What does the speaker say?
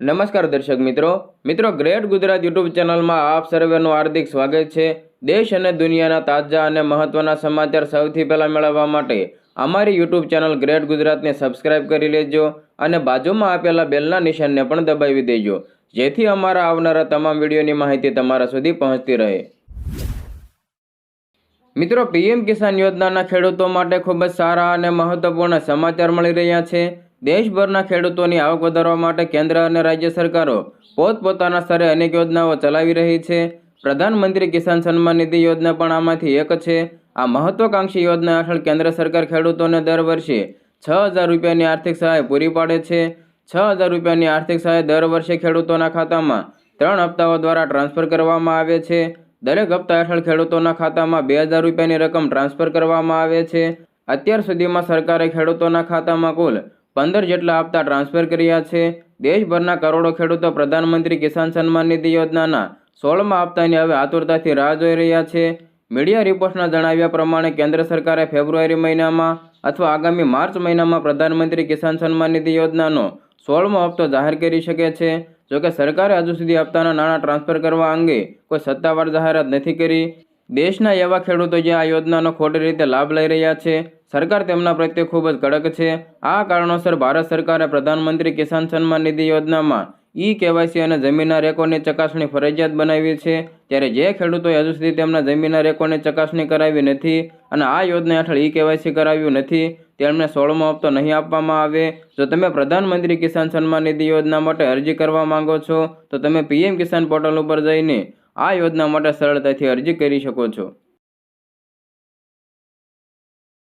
નમસ્કાર દર્શક મિત્રો. મિત્રો, ગ્રેટ ગુજરાત યુટ્યુબ ચેનલમાં આપ સર્વેનું હાર્દિક સ્વાગત છે. દેશ અને દુનિયાના તાજા અને મહત્વના સમાચાર સૌથી પહેલાં મેળવવા માટે અમારી યુટ્યુબ ચેનલ ગ્રેટ ગુજરાતને સબસ્ક્રાઇબ કરી લેજો અને બાજુમાં આપેલા બેલના નિશાનને પણ દબાવી દેજો. જેથી અમારા આવનારા તમામ વિડીયોની માહિતી તમારા સુધી પહોંચતી રહે. મિત્રો, પીએમ કિસાન યોજનાના ખેડૂતો માટે ખૂબ જ સારા અને મહત્વપૂર્ણ સમાચાર મળી રહ્યા છે. દેશભરના ખેડૂતોની આવક વધારવા માટે કેન્દ્ર અને રાજ્ય સરકારો પોતપોતાના સ્તરે અનેક યોજનાઓ ચલાવી રહી છે. પ્રધાનમંત્રી કિસાન સન્માન નિધિ યોજના પણ આમાંથી એક છે. આ મહત્વાકાંક્ષી યોજના હેઠળ કેન્દ્ર સરકાર ખેડૂતોને દર વર્ષે છ હજાર રૂપિયાની આર્થિક સહાય પૂરી પાડે છે. છ હજાર રૂપિયાની આર્થિક સહાય દર વર્ષે ખેડૂતોના ખાતામાં ત્રણ હપ્તાઓ દ્વારા ટ્રાન્સફર કરવામાં આવે છે. દરેક હપ્તા હેઠળ ખેડૂતોના ખાતામાં બે હજાર રૂપિયાની રકમ ટ્રાન્સફર કરવામાં આવે છે. અત્યાર સુધીમાં સરકારે ખેડૂતોના ખાતામાં કુલ પંદર જેટલા હપ્તા ટ્રાન્સફર કર્યા છે. દેશભરના કરોડો ખેડૂતો પ્રધાનમંત્રી કિસાન સન્માન નિધિ યોજનાના સોળમા હપ્તાની હવે આતુરતાથી રાહ જોઈ રહ્યા છે. મીડિયા રિપોર્ટ્સના જણાવ્યા પ્રમાણે કેન્દ્ર સરકારે ફેબ્રુઆરી મહિનામાં અથવા આગામી માર્ચ મહિનામાં પ્રધાનમંત્રી કિસાન સન્માન નિધિ યોજનાનો સોળમો હપ્તો જાહેર કરી શકે છે. જોકે સરકારે હજુ સુધી હપ્તાના નાણાં ટ્રાન્સફર કરવા અંગે કોઈ સત્તાવાર જાહેરાત નથી કરી. દેશના એવા ખેડૂતો જે આ યોજનાનો ખોટી રીતે લાભ લઈ રહ્યા છે સરકાર તેમના પ્રત્યે ખૂબ જ કડક છે. આ કારણોસર ભારત સરકારે પ્રધાનમંત્રી કિસાન સન્માન નિધિ યોજનામાં ઈ કેવાયસી અને જમીનના રેકોર્ડની ચકાસણી ફરજિયાત બનાવી છે. ત્યારે જે ખેડૂતોએ હજુ સુધી તેમના જમીનના રેકોર્ડની ચકાસણી કરાવી નથી અને આ યોજના હેઠળ ઈ કેવાયસી કરાવ્યું નથી, તેમને સોળમો હપ્તો નહીં આપવામાં આવે. જો તમે પ્રધાનમંત્રી કિસાન સન્માન નિધિ યોજના માટે અરજી કરવા માંગો છો, તો તમે પીએમ કિસાન પોર્ટલ ઉપર જઈને આ યોજના માટે સરળતાથી અરજી કરી શકો છો.